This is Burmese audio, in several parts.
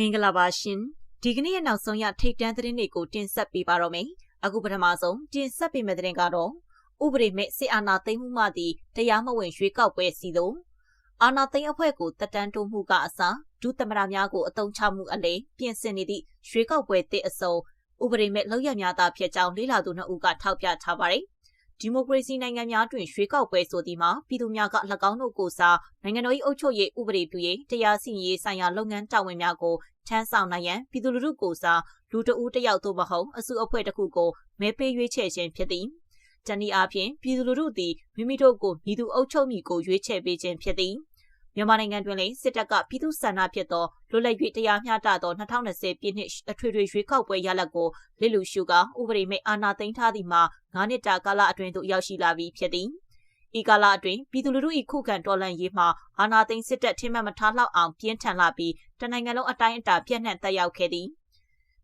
မင်္ဂလာပါရှင်ဒီကနေ့ရဲ့နောက်ဆုံးရထိတ်တန်းသတင်းတွေကိုတင်ဆက်ပေးပါတော့မယ်အခုပထမဆုံးတင်ဆက်ပေးမယ့်သတင်းကတော့ဥပဒေမဲ့စစ်အာဏာသိမ်းမှုမှသည်တရားမဝင်ရွေးကောက်ပွဲစီသို့အာဏာသိမ်းအဖွဲ့ကိုတက်တန်းတိုးမှုကအစားဒုသမရများကိုအတုံးချမှုအလဲပြင်ဆင်နေသည့်ရွေးကောက်ပွဲတစ်အစုံဥပဒေမဲ့လောက်ရများသာဖြစ်ကြောင်းလေးလာသူနှစ်ဦးကထောက်ပြထားပါတယ် ဒီမိုကရေစီနိုင်ငံများတွင်ရွေးကောက်ပွဲဆိုသည်မှာပြည်သူများက၎င်းတို့ကိုစားနိုင်ငံတော်၏အုပ်ချုပ်ရေးဥပဒေပြုရေးတရားစီရင်ရေးဆိုင်ရာလုပ်ငန်းတာဝန်များကိုထမ်းဆောင်နိုင်ရန်ပြည်သူလူထုကိုစားလူတဦးတစ်ယောက်သို့မဟုတ်အစုအဖွဲ့တစ်ခုကိုမဲပေးရွေးချယ်ခြင်းဖြစ်သည်။တနည်းအားဖြင့်ပြည်သူလူထုသည်မိမိတို့ကိုမိသူအုပ်ချုပ်မိကိုရွေးချယ်ပေးခြင်းဖြစ်သည်။ မြန်မာနိုင်ငံတွင်လည်းစစ်တပ်ကပြည်သူ့ဆန္ဒဖြစ်သောလွတ်လပ်၍တရားမျှတသော2020ပြည့်နှစ်အထွေထွေရွေးကောက်ပွဲရလဒ်ကိုလစ်လူရှုကဥပဒေမဲ့အာဏာသိမ်းထားသည်မှာ9နှစ်တာကာလအတွင်းသို့ရောက်ရှိလာပြီးဖြစ်သည်။ဤကာလအတွင်းပြည်သူလူထု၏ခုခံတော်လှန်ရေးမှာအာဏာသိမ်းစစ်တပ်ထင်မှတ်မထားလောက်အောင်ပြင်းထန်လာပြီးတနိုင်ငံလုံးအတိုင်းအတာပြန့်နှံ့တက်ရောက်ခဲ့သည်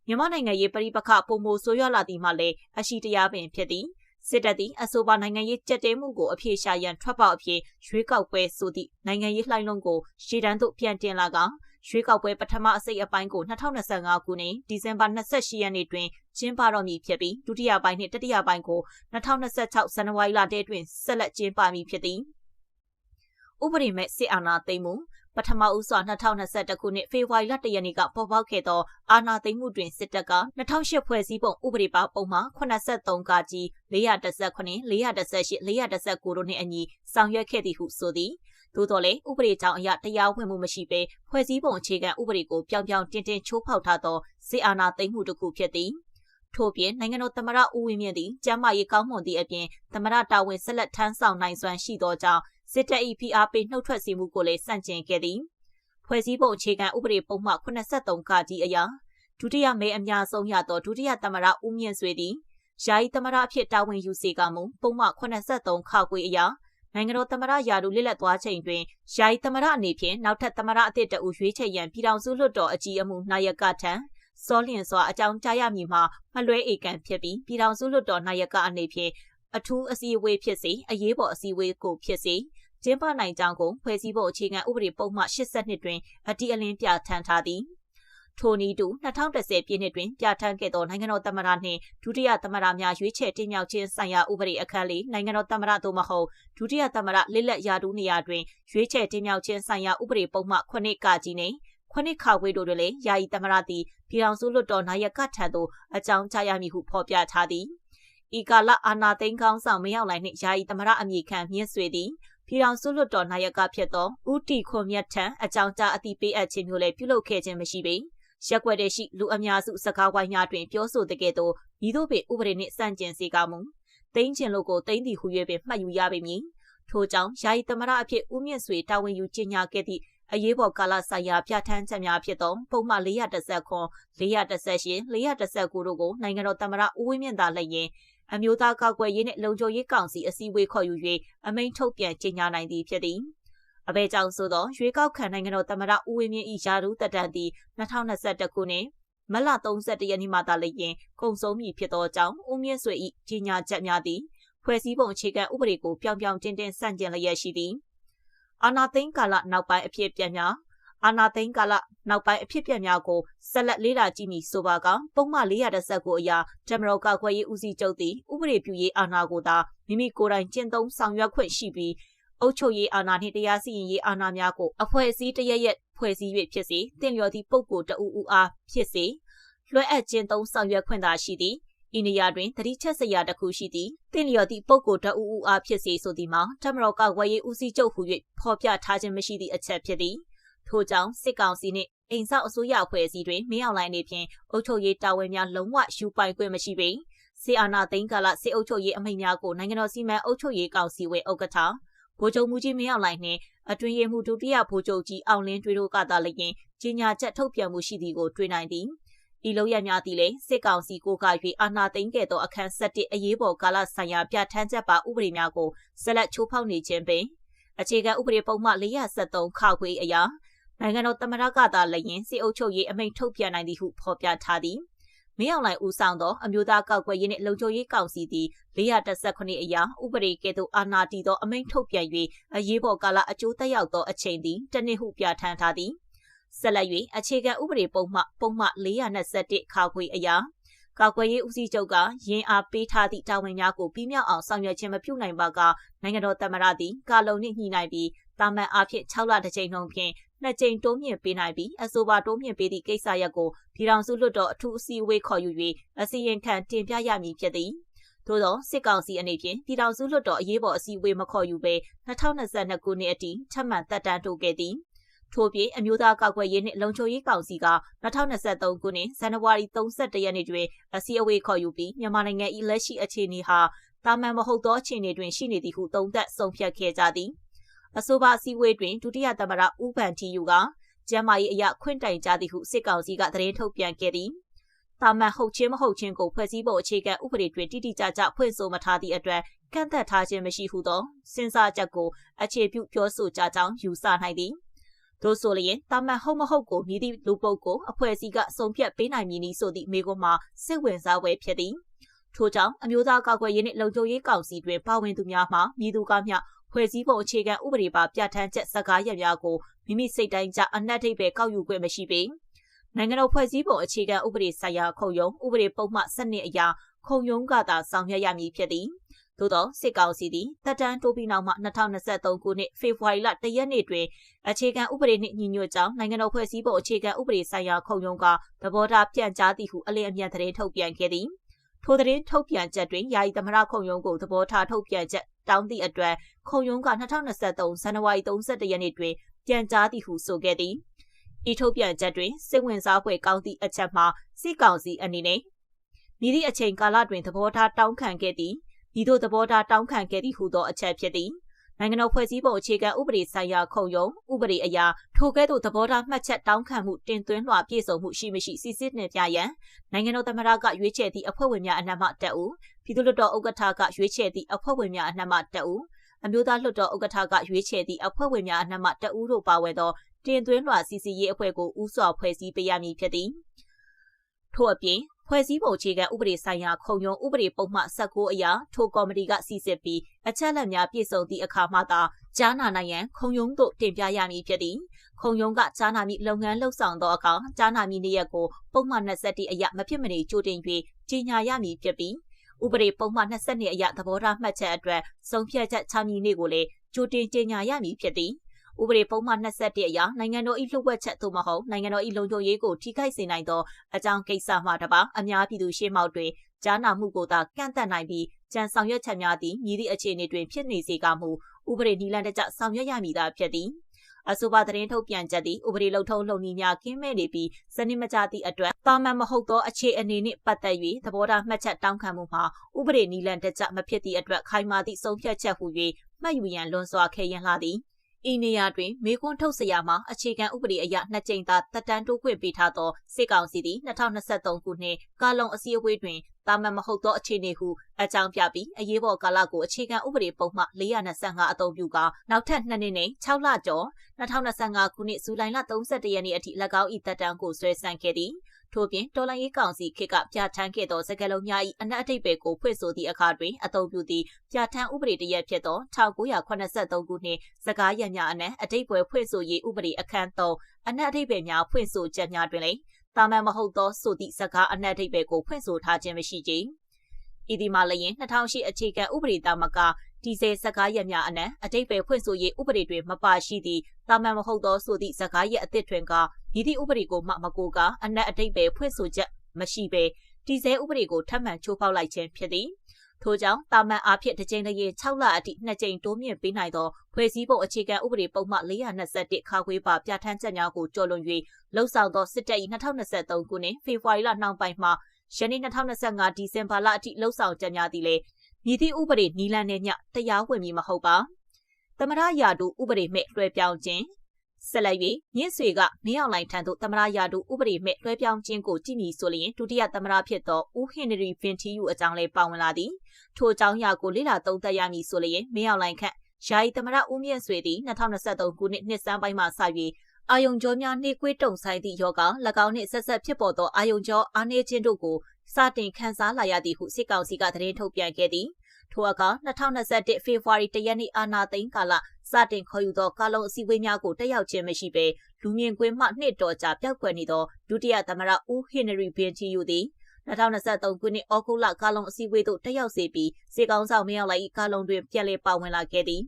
မြန်မာနိုင်ငံရေးပရိပခပုံမိုဆိုးရွားလာသည်မှလည်းအရှိတရားပင်ဖြစ်သည် စစ်တပ်သည်အဆိုပါနိုင်ငံရေးကြက်တဲမှုကိုအပြေရှာရန်ထွက်ပေါက်အဖြစ်ရွေးကောက်ပွဲဆိုသည့်နိုင်ငံရေးလှိုင်းလုံးကိုရှေ့တန်းသို့ပြန်တင်လာကရွေးကောက်ပွဲပထမအစိတ်အပိုင်းကို2025ခုနှစ်ဒီဇင်ဘာ28ရက်နေ့တွင်ကျင်းပတော့မည်ဖြစ်ပြီးဒုတိယပိုင်းနှင့်တတိယပိုင်းကို2026ဇန်နဝါရီလတည်းတွင်ဆက်လက်ကျင်းပမည်ဖြစ်သည်ဥပဒေမဲ့စစ်အာဏာသိမ်းမှု ပထမဦးစွာ2021ခုနှစ်ဖေဖော်ဝါရီလ1ရက်နေ့ကပေါ်ပေါက်ခဲ့သောအာဏာသိမ်းမှုတွင်စစ်တပ်က2008ဖွဲ့စည်းပုံဥပဒေပါပုံမှန်83ကကြီး419 418 419တို့နှင့်အညီဆောင်ရွက်ခဲ့သည်ဟုဆိုသည်သို့တော်လည်းဥပဒေကြောင့်အရတရားဝင်မှုမရှိဘဲဖွဲ့စည်းပုံအခြေခံဥပဒေကိုပြောင်ပြောင်တင်းတင်းချိုးဖောက်ထားသောစစ်အာဏာသိမ်းမှုတစ်ခုဖြစ်သည်ထို့ပြင်နိုင်ငံတော်သမ္မတဦးဝင်းမြင့်သည်ကျမ်းမာရေးကောင်းမွန်သည့်အပြင်သမ္မတတာဝန်ဆက်လက်ထမ်းဆောင်နိုင်စွမ်းရှိသောကြောင့် စစ်တပ်၏ဖိအားပေးနှုတ်ထွက်စီမှုကိုလည်းစန့်ကျင်ခဲ့သည်ဖွဲ့စည်းပုံအခြေခံဥပဒေပုံမှန်83ကကြီးအရာဒုတိယမဲအများဆုံးရသောဒုတိယသမ္မတဦးမြင့်ဆွေသည်ယာယီသမ္မတအဖြစ်တာဝန်ယူစေကမူပုံမှန်83ခါခွေအရာနိုင်ငံတော်သမ္မတရာထူးလက်လက်သွားချိန်တွင်ယာယီသမ္မတအနေဖြင့်နောက်ထပ်သမ္မတအသစ်တအူရွေးချယ်ရန်ပြည်ထောင်စုလွှတ်တော်အကြီးအမှုနာယကထံစောလျင်စွာအကြောင်းကြားရမည်မှာမလွဲဧကန်ဖြစ်ပြီးပြည်ထောင်စုလွှတ်တော်နာယကအနေဖြင့်အထူးအစည်းအဝေးဖြစ်စေအရေးပေါ်အစည်းအဝေးကိုဖြစ်စေ ကျင်းပနိုင်ကြောင်းကိုဖွဲ့စည်းပုံအခြေခံဥပဒေပုံမှ82တွင်အတိအလင်းပြဋ္ဌာန်းထားသည်ထိုနည်းတူ2010ပြည့်နှစ်တွင်ပြဋ္ဌာန်းခဲ့သောနိုင်ငံတော်သမ္မတနှင့်ဒုတိယသမ္မတများရွေးချယ်တင်မြှောက်ခြင်းဆိုင်ရာဥပဒေအခန်းလေးနိုင်ငံတော်သမ္မတသို့မဟုတ်ဒုတိယသမ္မတလက်လက်ရာထူးနေရာတွင်ရွေးချယ်တင်မြှောက်ခြင်းဆိုင်ရာဥပဒေပုံမှ9ကကြီးနှင့်ခုနှစ်ခါဝေးတို့တွင်လည်းယာယီသမ္မတသည်ပြည်ထောင်စုလွှတ်တော်နာယကထံသို့အကြောင်းကြားရမည်ဟုဖော်ပြထားသည်ဤကာလအာနာသိန်းကောင်းဆောင်မရောက်လိုက်နှင့်ယာယီသမ္မတအမည်ခံမြင့်ဆွေသည် ပြည်ထောင်စုလွှတ်တော်နာယကဖြစ်သောဦးတီခွန်မြတ်ထံအကြောင်းကြားအသိပေးအပ်ခြင်းမျိုးလည်းပြုလုပ်ခဲ့ခြင်းမရှိပေရက်ွက်တဲ့ရှိလူအများစုစကားဝိုင်းများတွင်ပြောဆိုတဲ့ကဲ့သို့ဤသို့ပင်ဥပဒေနှင့်စန့်ကျင်စေကမူတိမ့်ချင်လို့ကိုတိမ့်သည်ဟု၍ပင်မှတ်ယူရပေမည်ထို့ကြောင့်ယာယီသမရအဖြစ်ဦးမြင့်ဆွေတာဝန်ယူကြီးညာခဲ့သည့်အရေးပေါ်ကာလဆိုင်ရာပြဋ္ဌာန်းချက်များဖြစ်သောပုံမှန်410ခွန်418 419တို့ကိုနိုင်ငံတော်သမ္မတဦးဝင်းမြင့်သာလည်းရင် အမျိုးသားကောက်ွယ်ရေးနှင့်လုံခြုံရေးကောင်စီအစည်းအဝေးခေါ်ယူ၍အမိန့်ထုတ်ပြန်ကြေညာနိုင်သည်ဖြစ်သည်အဘဲကြောင့်ဆိုသောရွေးကောက်ခံနိုင်ငံတော်သမ္မတဦးဝင်းမြင့်၏ယာရုတက်တန်သည်2021ခုနှစ်မလ31ရက်နေ့မှသာလျင်ကုံဆုံးမည်ဖြစ်သောကြောင့်ဦးမြင့်ဆွေ၏ကြီးညာချက်များသည်ဖွဲ့စည်းပုံအခြေခံဥပဒေကိုပြောင်ပြောင်တင်းတင်းဆန့်ကျင်လျက်ရှိသည်အာနာသိန်းကာလနောက်ပိုင်းအဖြစ်ပြန်များ အာနာသိန်းကာလနောက်ပိုင်းအဖြစ်ပြက်များကိုဆက်လက်လေးလာကြည့်မိဆိုပါကပုံမှန်419အရာတမတော်ကခွဲရေးဦးစီးချုပ်သည်ဥပဒေပြုရေးအာဏာကိုသာမိမိကိုယ်တိုင်ကျင့်သုံးဆောင်ရွက်ခွင့်ရှိပြီးအုပ်ချုပ်ရေးအာဏာနှင့်တရားစီရင်ရေးအာဏာများကိုအဖွဲ့အစည်းတရရက်ဖွဲ့စည်း၍ဖြစ်စေတင့်လျော်သည့်ပုဂ္ဂိုလ်တဦးဦးအားဖြစ်စေလွှဲအပ်ခြင်းသုံးဆောင်ရွက်ခွင့်သာရှိသည်ဤနေရာတွင်တတိချက်စရာတစ်ခုရှိသည်တင့်လျော်သည့်ပုဂ္ဂိုလ်တဦးဦးအားဖြစ်စေဆိုသည်မှာတမတော်ကဝယ်ရေးဦးစီးချုပ်ဟု၍ဖော်ပြထားခြင်းမရှိသည့်အချက်ဖြစ်သည် ထို့ကြောင့်စစ်ကောင်စီနှင့်အိမ်ဆောက်အစိုးရအဖွဲ့အစည်းတွင်မင်းအောင်လှိုင်နေဖြင့်အုပ်ချုပ်ရေးတာဝန်များလုံးဝယူပိုင်ခွင့်မရှိပေစီအာနာသိန်းကာလစစ်အုပ်ချုပ်ရေးအမိန့်များကိုနိုင်ငံတော်စီမံအုပ်ချုပ်ရေးကောင်စီဝင်ဥက္ကဋ္ဌဗိုလ်ချုပ်မူကြီးမင်းအောင်လှိုင်နှင့်အတွင်းရေးမှူးဒုတိယဗိုလ်ချုပ်ကြီးအောင်လင်းတွေတို့ကသာလျင်ကြီးညာချက်ထုတ်ပြန်မှုရှိသည်ကိုတွေ့နိုင်သည်ဤလုံးရများသည်လည်းစစ်ကောင်စီကိုက၍အာဏာသိမ်းခဲ့သောအခန်း၁၁အရေးပေါ်ကာလဆိုင်ရာပြဋ္ဌာန်းချက်ပါဥပဒေများကိုဆက်လက်ချိုးဖောက်နေခြင်းပင်အခြေခံဥပဒေပုံမှန်473ခါခွေအရာ နိုင်ငံတော်သမ္မတကသာလည်းရင်စစ်အုပ်ချုပ်ရေးအမိန့်ထုတ်ပြန်နိုင်သည်ဟုဖော်ပြထားသည်မင်းအောင်လှိုင်ဦးဆောင်သောအမျိုးသားကောက်ွယ်ရေးနှင့်လုံခြုံရေးကောင်စီသည်418အရာဥပဒေကဲ့သို့အာဏာတည်သောအမိန့်ထုတ်ပြန်၍အရေးပေါ်ကာလအကျိုးသက်ရောက်သောအချိန်သည်တနစ်ဟုပြဋ္ဌာန်းထားသည်ဆက်လက်၍အခြေခံဥပဒေပုံမှပုံမှ421ခါခွေအရာကာကွယ်ရေးဦးစီးချုပ်ကရင်းအားပေးထားသည့်တာဝန်များကိုပြီးမြောက်အောင်ဆောင်ရွက်ခြင်းမပြုနိုင်ပါကနိုင်ငံတော်သမ္မတသည်ကာလုံနှင့်ညှိနှိုင်းပြီးတာမန်အားဖြင့်6လတစ်ကြိမ်နှုန်းဖြင့် နှစ်ကြိမ်တိုးမြင့်ပေးနိုင်ပြီးအဆိုပါတိုးမြင့်ပေးသည့်ကိစ္စရပ်ကိုပြည်ထောင်စုလွှတ်တော်အထူးအစည်းအဝေးခေါ်ယူ၍အစည်းအဝေးခံတင်ပြရမည်ဖြစ်သည်သို့သောစစ်ကောင်စီအနေဖြင့်ပြည်ထောင်စုလွှတ်တော်အရေးပေါ်အစည်းအဝေးမခေါ်ယူဘဲ2022ခုနှစ်အထိထပ်မံတက်တန်းတိုးခဲ့သည်ထို့ပြင်အမျိုးသားကောက်ွယ်ရေးနှင့်လုံခြုံရေးကောင်စီက2023ခုနှစ်ဇန်နဝါရီ31ရက်နေ့တွင်အစည်းအဝေးခေါ်ယူပြီးမြန်မာနိုင်ငံ၏လက်ရှိအခြေအနေဟာတာမန်မဟုတ်သောအခြေအနေတွင်ရှိနေသည်ဟုသုံးသပ်ဆုံးဖြတ်ခဲ့ကြသည် အဆိုပါအစည်းအဝေးတွင်ဒုတိယသမ္မတဦးဗန်တီယူကကျမ်းမာရေးအရာခွင့်တိုင်ကြသည်ဟုစစ်ကောင်စီကသတင်းထုတ်ပြန်ခဲ့သည်တာမန်ဟုတ်ချင်းမဟုတ်ချင်းကိုဖွဲ့စည်းဖို့အခြေခံဥပဒေတွင်တိတိကျကျဖွင့်ဆိုမထားသည့်အတွက်ကန့်သက်ထားခြင်းမရှိဟုသောစဉ်းစားချက်ကိုအခြေပြုပြောဆိုကြကြောင်းယူဆနိုင်သည်တို့ဆိုလျင်တာမန်ဟုတ်မဟုတ်ကိုမြည်သည့်လူပုတ်ကိုအဖွဲ့အစည်းကစုံဖြတ်ပေးနိုင်မည်နည်းဆိုသည့်မိကုံမှာစစ်ဝင်စားပွဲဖြစ်သည်ထို့ကြောင့်အမျိုးသားကာကွယ်ရေးနှင့်လုံခြုံရေးကောင်စီတွင်ပါဝင်သူများမှမြည်သူကမျှ ဖွဲ့စည်းပုံအခြေခံဥပဒေပါပြဋ္ဌာန်းချက်စကားရပ်များကိုမိမိစိတ်တိုင်းကြအနက်ထိပ်ပဲကောက်ယူခွင့်မရှိပေနိုင်ငံတော်ဖွဲ့စည်းပုံအခြေခံဥပဒေဆိုင်ရာခုံရုံးဥပဒေပုံမှစနစ်အရာခုံရုံးကသာဆောင်ရွက်ရမည်ဖြစ်သည်သို့သောစစ်ကောင်စီသည်တပ်တန်းတိုးပြီးနောက်မှ2023ခုနှစ်ဖေဖော်ဝါရီလ1ရက်နေ့တွင်အခြေခံဥပဒေနှင့်ညီညွတ်ကြောင်းနိုင်ငံတော်ဖွဲ့စည်းပုံအခြေခံဥပဒေဆိုင်ရာခုံရုံးကသဘောထားပြန်ကြားသည်ဟုအလင်းအမြန်သတင်းထုတ်ပြန်ခဲ့သည်ထိုသတင်းထုတ်ပြန်ချက်တွင်ယာယီသမရခုံရုံးကိုသဘောထားထုတ်ပြန်ချက် တောင်းသည့်အတွက်ခုံရုံးက2023ဇန်နဝါရီ31ရက်နေ့တွင်ပြန်ကြားသည်ဟုဆိုခဲ့သည်ဤထုတ်ပြန်ချက်တွင်စစ်ဝင်စားဖွဲ့ကောင်းသည့်အချက်မှာစစ်ကောင်စီအနေနဲ့မိသည့်အချိန်ကာလတွင်သဘောထားတောင်းခံခဲ့သည်ဤသို့သဘောထားတောင်းခံခဲ့သည့်ဟူသောအချက်ဖြစ်သည်နိုင်ငံတော်ဖွဲ့စည်းပုံအခြေခံဥပဒေဆိုင်ရာခုံရုံးဥပဒေအရာထိုကဲ့သို့သဘောထားမှတ်ချက်တောင်းခံမှုတင်သွင်းလွှာပြည့်စုံမှုရှိမရှိစစ်စစ်နဲ့ပြရန်နိုင်ငံတော်သမ္မတကရွေးချယ်သည့်အဖွဲ့ဝင်များအနက်မှတက်ဦး ပြည်သူ့လွှတ်တော်ဥက္ကဋ္ဌကရွေးချယ်သည့်အဖွဲ့ဝင်များအနက်မှတက်ဦးအမျိုးသားလွှတ်တော်ဥက္ကဋ္ဌကရွေးချယ်သည့်အဖွဲ့ဝင်များအနက်မှတက်ဦးတို့ပါဝင်သောတင်သွင်းလွှာစီစီရေးအဖွဲ့ကိုဥစွာဖွဲ့စည်းပေးရမည်ဖြစ်သည်ထို့အပြင်ဖွဲ့စည်းပုံအခြေခံဥပဒေဆိုင်ရာခုံရုံးဥပဒေပုံမှ19အရာထိုကော်မတီကစီစစ်ပြီးအချက်လက်များပြည့်စုံသည့်အခါမှသာကြားနာနိုင်ရန်ခုံရုံးသို့တင်ပြရမည်ဖြစ်သည်ခုံရုံးကကြားနာမည့်လုပ်ငန်းလှုပ်ဆောင်သောအခါကြားနာမည့်နေ့ရက်ကိုပုံမှန်21အရာမဖြစ်မနေကြိုတင်၍ကြီးညာရမည်ဖြစ်ပြီး ဥပဒေပုံမှန်22အရာသဘောထားမှတ်ချက်အတွက်ဆုံးဖြတ်ချက်ချမည်နေ့ကိုလည်းကြိုတင်ကြေညာရမည်ဖြစ်သည်ဥပဒေပုံမှန်21အရနိုင်ငံတော်၏လှုပ်ဝက်ချက်သို့မဟုတ်နိုင်ငံတော်၏လုံခြုံရေးကိုထိခိုက်စေနိုင်သောအကြောင်းကိစ္စမှတပါအများပြည်သူရှေ့မှောက်တွင်ကြားနာမှုကိုသာကန့်သတ်နိုင်ပြီးကြံဆောင်ရွက်ချက်များသည်မြည်သည့်အခြေအနေတွင်ဖြစ်နေစေကမူဥပဒေနည်းလမ်းတကျဆောင်ရွက်ရမည်သာဖြစ်သည် အဆိုပါသတင်းထုတ်ပြန်ချက်သည်ဥပဒေလုံထုံးလုံနည်းများကင်းမဲ့နေပြီးစနစ်မကျသည့်အတွက်တာမန်မဟုတ်သောအခြေအနေနှင့်ပတ်သက်၍သဘောထားမှတ်ချက်တောင်းခံမှုမှာဥပဒေနည်းလမ်းတကျမဖြစ်သည့်အတွက်ခိုင်မာသည့်ဆုံးဖြတ်ချက်ဟု၍မှတ်ယူရန်လွန်စွာခဲယဉ်လာသည်ဤနေရာတွင်မေကွန်းထုတ်စရာမှာအခြေခံဥပဒေအရနှစ်ကြိမ်သာတက်တန်းတိုးခွင့်ပေးထားသောစစ်ကောင်စီသည်2023ခုနှစ်ကာလုံအစည်းအဝေးတွင် တာမန်မဟုတ်သောအခြေအနေဟုအကြောင်းပြပြီးအရေးပေါ်ကာလကိုအခြေခံဥပဒေပုံမှ425အသုံးပြုကာနောက်ထပ်2နှစ်နဲ့6လကျော်2025ခုနှစ်ဇူလိုင်လ31ရက်နေ့အထိ၎င်း၏တက်တန်းကိုဆွဲဆန့်ခဲ့သည်ထို့ပြင်တော်လိုင်းရေးကောင်စီခေတ်ကပြဋ္ဌာန်းခဲ့သောစကားလုံးများ၏အနက်အထိပ်ပဲကိုဖွင့်ဆိုသည့်အခါတွင်အသုံးပြုသည့်ပြဋ္ဌာန်းဥပဒေတရက်ဖြစ်သော1983ခုနှစ်စကားရများအနက်အတိတ်ပွဲဖွင့်ဆိုရေးဥပဒေအခန်း3အနက်အထိပ်ပဲများဖွင့်ဆိုချက်များတွင်လည်း တာမန်မဟုတ်သောဆိုသည့်စကားအနက်အထိပ်ပဲကိုဖွင့်ဆိုထားခြင်းမရှိကြ။ဤဒီမှာလည်း2008အခြေခံဥပဒေသားမကဒီဇယ်စကားရက်များအနက်အတိတ်ပဲဖွင့်ဆိုရေးဥပဒေတွင်မပါရှိသည့်တာမန်မဟုတ်သောဆိုသည့်စကားရက်အသစ်တွင်ကဤသည့်ဥပဒေကိုမှမကိုကအနက်အတိတ်ပဲဖွင့်ဆိုချက်မရှိဘဲဒီဇယ်ဥပဒေကိုထပ်မံချိုးဖောက်လိုက်ခြင်းဖြစ်သည် ထို့ကြောင့်တာမန်အားဖြင့်တစ်ကြိမ်တစ်ရေ6လအထိနှစ်ကြိမ်တိုးမြင့်ပေးနိုင်သောဖွဲ့စည်းပုံအခြေခံဥပဒေပုံမှ421ခါခွေးပါပြဋ္ဌာန်းချက်များကိုကျော်လွန်၍လှုပ်ဆောင်သောစစ်တပ်၏2023ခုနှစ်ဖေဖော်ဝါရီလနှောင်းပိုင်းမှယနေ့2025ဒီဇင်ဘာလအထိလှုပ်ဆောင်ချက်များသည်လည်းမြည်သည့်ဥပဒေနီလန်းနဲ့ညတရားဝင်မည်မဟုတ်ပါသမရယာတုဥပဒေမဲ့လွှဲပြောင်းခြင်းဆက်လက်၍မြင့်ဆွေကမင်းအောင်လှိုင်ထံသို့သမရယာတုဥပဒေမဲ့လွှဲပြောင်းခြင်းကိုကြည့်မည်ဆိုလျင်ဒုတိယသမရဖြစ်သောဦးဟင်နရီဗင်တီယူအကြောင်းလေးပါဝင်လာသည် ထိုအကြောင်းအရာကိုလေ့လာသုံးသပ်ရမည်ဆိုလျင်မင်းအောင်လှိုင်ခန့်ယာယီသမရဦးမြင့်ဆွေသည်2023ခုနှစ်နှစ်စန်းပိုင်းမှစ၍အာယုံကြောများနှိကွေးတုံဆိုင်သည့်ယောဂ၎င်းနှင့်ဆက်ဆက်ဖြစ်ပေါ်သောအာယုံကြောအားနည်းခြင်းတို့ကိုစတင်ခန်းစားလာရသည်ဟုစစ်ကောင်စီကသတင်းထုတ်ပြန်ခဲ့သည်ထိုအခါ2021ဖေဖော်ဝါရီ1ရက်နေ့အာနာသိန်းကာလစတင်ခေါ်ယူသောကာလုံအစည်းအဝေးများကိုတက်ရောက်ခြင်းမရှိဘဲလူမြင်ကွင်းမှနှစ်တော်ကြာပျောက်ကွယ်နေသောဒုတိယသမ္မတဦးဟင်နရီဘင်တီယူသည် 2023ခုနှစ်ဩဂုတ်လကာလုံအစည်းအဝေးသို့တက်ရောက်စေပြီးစေကောင်းဆောင်မရောက်လိုက်ကာလုံတွင်ပြန်လည်ပါဝင်လာခဲ့သည်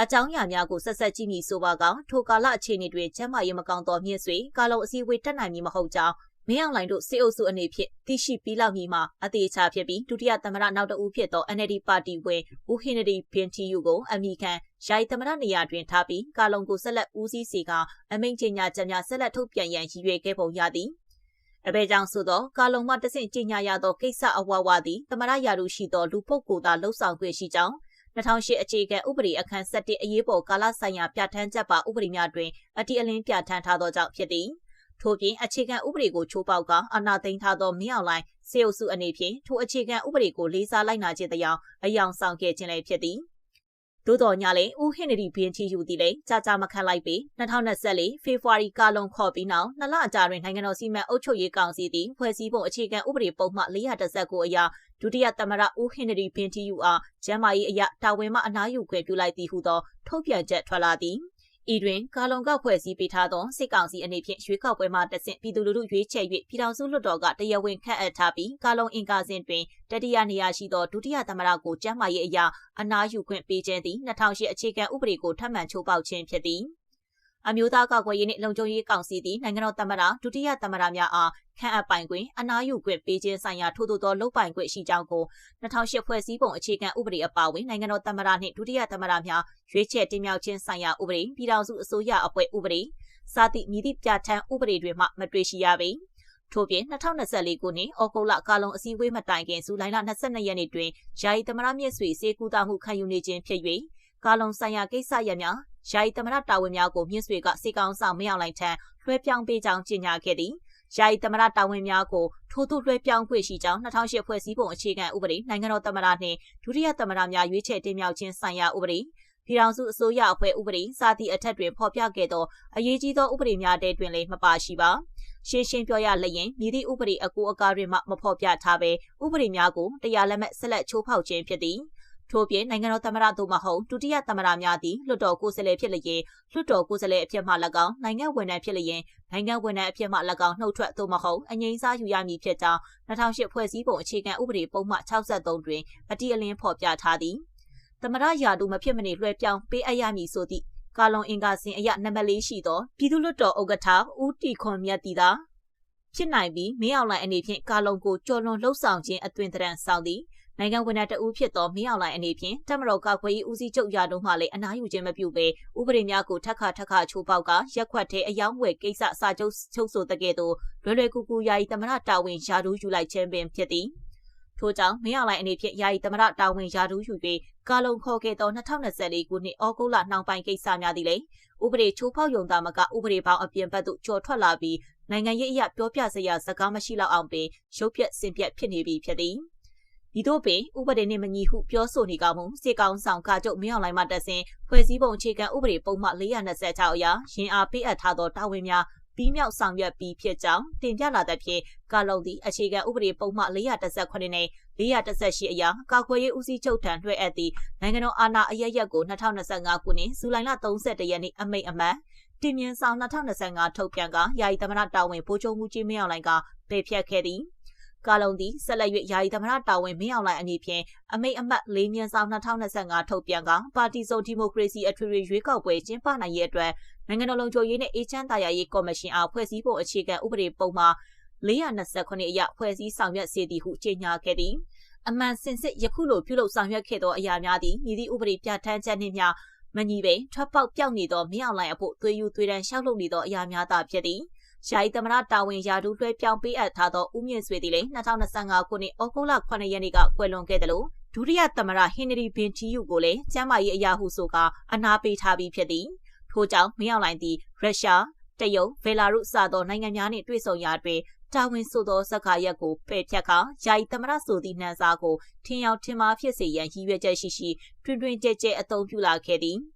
အကြောင်းအရာများကိုဆက်ဆက်ကြည့်မိဆိုပါကထိုကာလအခြေအနေတွင်ကျမ်းမာရေးမကောင်းသောမြင့်ဆွေကာလုံအစည်းအဝေးတက်နိုင်မည်မဟုတ်ကြောင်းမင်းအောင်လှိုင်တို့စေအုပ်စုအနေဖြင့်သိရှိပြီးလောက်မည်မှာအသေးချာဖြစ်ပြီးဒုတိယသမ္မတနောက်တဦးဖြစ်သော NLD ပါတီဝင်ဦးဟင်နရီဘင်တီယူကိုအမိခံယာယီသမ္မတနေရာတွင်ထားပြီးကာလုံကိုဆက်လက်ဦးစီးစေကအမိန့်ချညာချက်များဆက်လက်ထုတ်ပြန်ရန်ရည်ရွယ်ခဲ့ပုံရသည် အဘဲကြောင့်ဆိုသောကာလုံမှတဆင့်ကြီးညာရသောကိစ္စအဝဝသည်သမရရာထူးရှိသောလူပုဂ္ဂိုလ်သာလှုပ်ဆောင်ခွင့်ရှိကြောင်း2008အခြေခံဥပဒေအခန်း7အရေးပေါ်ကာလဆိုင်ရာပြဋ္ဌာန်းချက်ပါဥပဒေများတွင်အတိအလင်းပြဋ္ဌာန်းထားသောကြောင့်ဖြစ်သည်ထို့ပြင်အခြေခံဥပဒေကိုချိုးပေါက်ကအာဏာသိမ်းထားသောမင်းအောင်လှိုင်စေအုပ်စုအနေဖြင့်ထိုအခြေခံဥပဒေကိုလေးစားလိုက်နာခြင်းတရားအယောင်ဆောင်ခဲ့ခြင်းလည်းဖြစ်သည် သို့တော်ညလည်းဦးဟင်နရီဘင်းချီယူသည်လည်းကြာကြာမခံလိုက်ပြီး2024ဖေဖော်ဝါရီကာလုံခေါ်ပြီးနောက်နှစ်လအကြာတွင်နိုင်ငံတော်စီမံအုပ်ချုပ်ရေးကောင်စီသည်ဖွဲ့စည်းပုံအခြေခံဥပဒေပုံမှန်419အရာဒုတိယသမ္မတဦးဟင်နရီဘင်းချီယူအားကျမ်းမာရေးအရာတာဝန်မှအနားယူခွင့်ပြုလိုက်သည်ဟုသောထုတ်ပြန်ချက်ထွက်လာသည်။ ဤတွင်ကာလုံကဖွဲ့စည်းပေးထားသောစစ်ကောင်စီအနေဖြင့်ရွေးကောက်ပွဲမှတဆင့်ပြည်သူလူထုရွေးချယ်၍ပြည်ထောင်စုလွှတ်တော်ကတရားဝင်ခန့်အပ်ထားပြီးကာလုံအင်ကာစဉ်တွင်တတိယနေရာရှိသောဒုတိယသမ္မတကိုကျန်းမာရေးအရာအနားယူခွင့်ပေးခြင်းသည်2008အခြေခံဥပဒေကိုထပ်မံချိုးဖောက်ခြင်းဖြစ်သည်။ အမျိုးသားကာကွယ်ရေးနှင့်လုံခြုံရေးကောင်စီသည်နိုင်ငံတော်သမ္မတဒုတိယသမ္မတများအားခန့်အပ်ပိုင်ခွင့်အနားယူခွင့်ပေးခြင်းဆိုင်ရာထို့သောလုပ်ပိုင်ခွင့်ရှိကြောင်းကို2008ဖွဲ့စည်းပုံအခြေခံဥပဒေအပါအဝင်နိုင်ငံတော်သမ္မတနှင့်ဒုတိယသမ္မတများရွေးချယ်တင်မြှောက်ခြင်းဆိုင်ရာဥပဒေပြည်ထောင်စုအစိုးရအဖွဲ့ဥပဒေစသည့်မြည်သည့်ပြဋ္ဌာန်းဥပဒေတွေမှမတွေ့ရှိရပေထို့ပြင်2024ခုနှစ်ဩဂုတ်လကာလုံအစည်းအဝေးမတိုင်ခင်ဇူလိုင်လ22ရက်နေ့တွင်ယာယီသမရမြင့်ဆွေစေကူတာမှုခံယူနေခြင်းဖြစ်၍ ကာလုံဆိုင်ရာကိစ္စရပ်များယာယီသမရတာဝန်များကိုမြင့်ဆွေကစေကောင်ဆောင်မင်းအောင်လှိုင်ထံလွှဲပြောင်းပေးကြောင်းကြေညာခဲ့သည်ယာယီသမရတာဝန်များကိုထိုးထိုးလွှဲပြောင်းခွင့်ရှိကြောင်း2008ဖွဲ့စည်းပုံအခြေခံဥပဒေနိုင်ငံတော်သမ္မတနှင့်ဒုတိယသမ္မတများရွေးချယ်တင်မြှောက်ခြင်းဆိုင်ရာဥပဒေပြည်ထောင်စုအစိုးရအဖွဲ့ဥပဒေစသည့်အထက်တွင်ဖော်ပြခဲ့သောအရေးကြီးသောဥပဒေများတဲတွင်လည်းမပါရှိပါရှင်းရှင်းပြောရလျင်မြည်သည့်ဥပဒေအကူအကားတွင်မှမဖော်ပြထားဘဲဥပဒေများကိုတရားလက်မှတ်ဆက်လက်ချိုးဖောက်ခြင်းဖြစ်သည် ထို့ပြင်နိုင်ငံတော်သမ္မတတို့မဟုတ်ဒုတိယသမ္မတများသည်လွှတ်တော်ကိုယ်စားလှယ်ဖြစ်လျင်လွှတ်တော်ကိုယ်စားလှယ်အဖြစ်မှ၎င်းနိုင်ငံဝန်ထမ်းဖြစ်လျင်နိုင်ငံဝန်ထမ်းအဖြစ်မှ၎င်းနှုတ်ထွက်သို့မဟုတ်အငိမ့်စားယူရမည်ဖြစ်ကြောင်း2008ဖွဲ့စည်းပုံအခြေခံဥပဒေပုံမှန်63တွင်အတိအလင်းဖော်ပြထားသည်သမ္မတရာထူးမဖြစ်မနေလွှဲပြောင်းပေးအပ်ရမည်ဆိုသည့်ကာလုံအင်္ဂါစင်အရနံပါတ်၄ရှိသောပြည်သူ့လွှတ်တော်ဥက္ကဋ္ဌဦးတီခွန်မြတ်တီသာဖြစ်နိုင်ပြီးမင်းအောင်လှိုင်အနေဖြင့်ကာလုံကိုကြော်လွန်လှုပ်ဆောင်ခြင်းအသွင်သဏ္ဍာန်ဆောင်သည် နိုင်ငံဝန်ထမ်းတဦးဖြစ်သောမင်းအောင်လှိုင်အနေဖြင့်တမတော်ကခွေးဦးစီးချုပ်ရာတို့မှလည်းအနားယူခြင်းမပြုဘဲဥပဒေများကိုထက်ခါထက်ခါချိုးပေါက်ကရက်ခွက်တဲ့အယောင်းဝယ်ကိစ္စစာချုပ်ချုပ်ဆိုတဲ့ကဲ့သို့လွယ်လွယ်ကူကူယာယီသမရတာဝန်ရာထူးယူလိုက်ခြင်းပင်ဖြစ်သည်ထို့ကြောင့်မင်းအောင်လှိုင်အနေဖြင့်ယာယီသမရတာဝန်ရာထူးယူ၍ကာလုံခေါ်ခဲ့သော2024ခုနှစ်ဩဂုတ်လနှောင်ပိုင်းကိစ္စများသည်လေဥပဒေချိုးဖောက်ယုံသားမကဥပဒေပေါင်းအပြင်ဘက်သို့ကျော်ထွက်လာပြီးနိုင်ငံရေးအရာပြောပြစရာစကားမရှိတော့အောင်ပင်ရုပ်ပြက်စင်ပြက်ဖြစ်နေပြီဖြစ်သည် ဤသို့ပင်ဥပဒေနှင့်မညီဟုပြောဆိုနေကောင်းမှုစေကောင်ဆောင်ကကြုတ်မင်းအောင်လိုင်းမှတက်စဉ်ဖွဲ့စည်းပုံအခြေခံဥပဒေပုံမှန်426အရရင်အားပေးအပ်ထားသောတာဝန်များပြီးမြောက်ဆောင်ရွက်ပြီးဖြစ်ကြောင်းတင်ပြလာတဲ့ဖြင့်ကာလုံသည်အခြေခံဥပဒေပုံမှန်418နဲ့418အရာကာကွယ်ရေးဦးစီးချုပ်ထံလွှဲအပ်သည့်နိုင်ငံတော်အာဏာအရရက်ကို2025ခုနှစ်ဇူလိုင်လ31ရက်နေ့အမိန့်အမှတ်တင်မြင့်ဆောင်2025ထုတ်ပြန်ကယာယီသမရတာဝန်ဗိုလ်ချုပ်မှုကြီးမင်းအောင်လိုင်ကပယ်ဖျက်ခဲ့သည် ကာလုံသည်ဆက်လက်၍ယာယီသမရတာဝန်မင်းအောင်လှိုင်အနေဖြင့်အမိတ်အမှတ်၄မြန်းဆောင်2025ထုတ်ပြန်ကပါတီစုံဒီမိုကရေစီအထွေထွေရွေးကောက်ပွဲကျင်းပနိုင်ရေးအတွက်နိုင်ငံတော်လုံခြုံရေးနှင့်အေးချမ်းသာယာရေးကော်မရှင်အားဖွဲ့စည်းဖို့အခြေခံဥပဒေပုံမှာ429အရဖွဲ့စည်းဆောင်ရွက်စေသည်ဟုကြေညာခဲ့သည်အမှန်စင်စစ်ယခုလိုပြုလုပ်ဆောင်ရွက်ခဲ့သောအရာများသည်မြည်သည့်ဥပဒေပြဋ္ဌာန်းချက်နှင့်မျှမညီပင်ထွက်ပေါက်ပြောက်နေသောမင်းအောင်လှိုင်အဖို့သွေးယူသွေးတန်းရှောက်လုပ်နေသောအရာများသာဖြစ်သည် ယာယီသမရတာဝန်ရာထူးလွှဲပြောင်းပေးအပ်ထားသောဦးမြင့်ဆွေသည်လည်း2025ခုနှစ်ဩဂုတ်လ9ရက်နေ့ကကွယ်လွန်ခဲ့တယ်လို့ဒုတိယသမရဟင်နရီဘင်တီယူကိုလည်းကျမ်းမာရေးအရာဟုဆိုကအနာပေးထားပြီးဖြစ်သည်ထို့ကြောင့်မင်းအောင်လှိုင်သည်ရုရှားတရုတ်ဘယ်လာရုစသောနိုင်ငံများနှင့်တွေ့ဆုံရာတွင်တာဝန်ဆိုသောစကားရက်ကိုပယ်ဖြတ်ကာယာယီသမရဆိုသည့်နှံစာကိုထင်ရောက်ထင်မှားဖြစ်စေရန်ရည်ရွယ်ချက်ရှိရှိတွင်တွင်ကြဲကြဲအသုံးပြုလာခဲ့သည်။